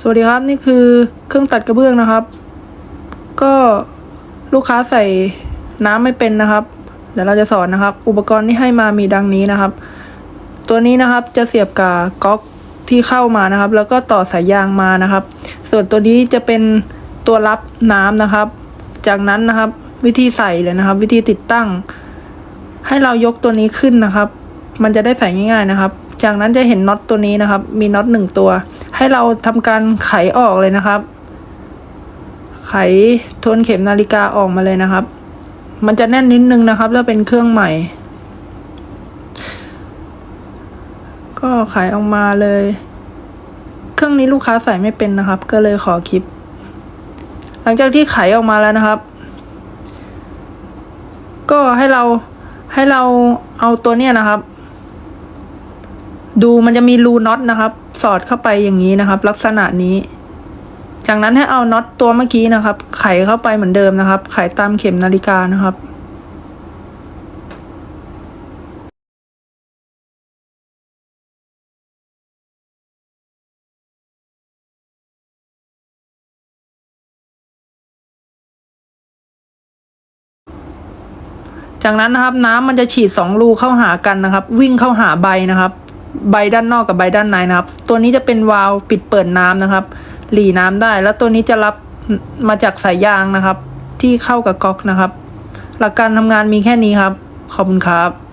สวัสดีครับนี่คือเครื่องตัดกระเบื้องนะครับ ก็ลูกค้าใส่น้ำไม่เป็นนะครับเดี๋ยวเราจะสอนนะครับ อุปกรณ์ที่ให้มามีดังนี้นะครับ ตัวนี้นะครับจะเสียบกับก๊อกที่เข้ามานะครับ แล้วก็ต่อสายยางมานะครับ ส่วนตัวนี้จะเป็นตัวรับน้ำนะครับ จากนั้นนะครับ วิธีใส่เลยนะครับ วิธีติดตั้ง ให้เรายกตัวนี้ขึ้นนะครับ มันจะได้ใส่ง่าย ๆนะครับ จากนั้นจะเห็นน็อตตัวนี้นะครับ มีน็อตหนึ่งตัว ให้เราทำการไขออกเลยนะครับ ไขทวนเข็มนาฬิกาออกมาเลยนะครับ มันจะแน่นนิดนึงนะครับแล้วเป็นเครื่องใหม่ ก็ไขออกมาเลย เครื่องนี้ลูกค้าใส่ไม่เป็นนะครับ ก็เลยขอคลิป หลังจากที่ไขออกมาแล้วนะครับ ก็ให้เราให้เราเอาตัวเนี้ยนะครับ ดูมันจะมีรูน็อตนะครับ สอดเข้าไปอย่างนี้นะครับ ลักษณะนี้ จากนั้นให้เอาน็อตตัวเมื่อกี้นะครับ ไขเข้าไปเหมือนเดิมนะครับ ไขตามเข็มนาฬิกานะครับจากนั้นนะครับน้ำมันจะฉีดสองรูเข้าหากันนะครับ วิ่งเข้าหาใบนะครับ ใบด้านนอกกับใบด้านในนะครับ ตัวนี้จะเป็นวาล์วปิดเปิดน้ำนะครับ หลีน้ำได้ แล้วตัวนี้จะรับมาจากสายยางนะครับ ที่เข้ากับก๊อกนะครับ หลักการทำงานมีแค่นี้ครับ ขอบคุณครับ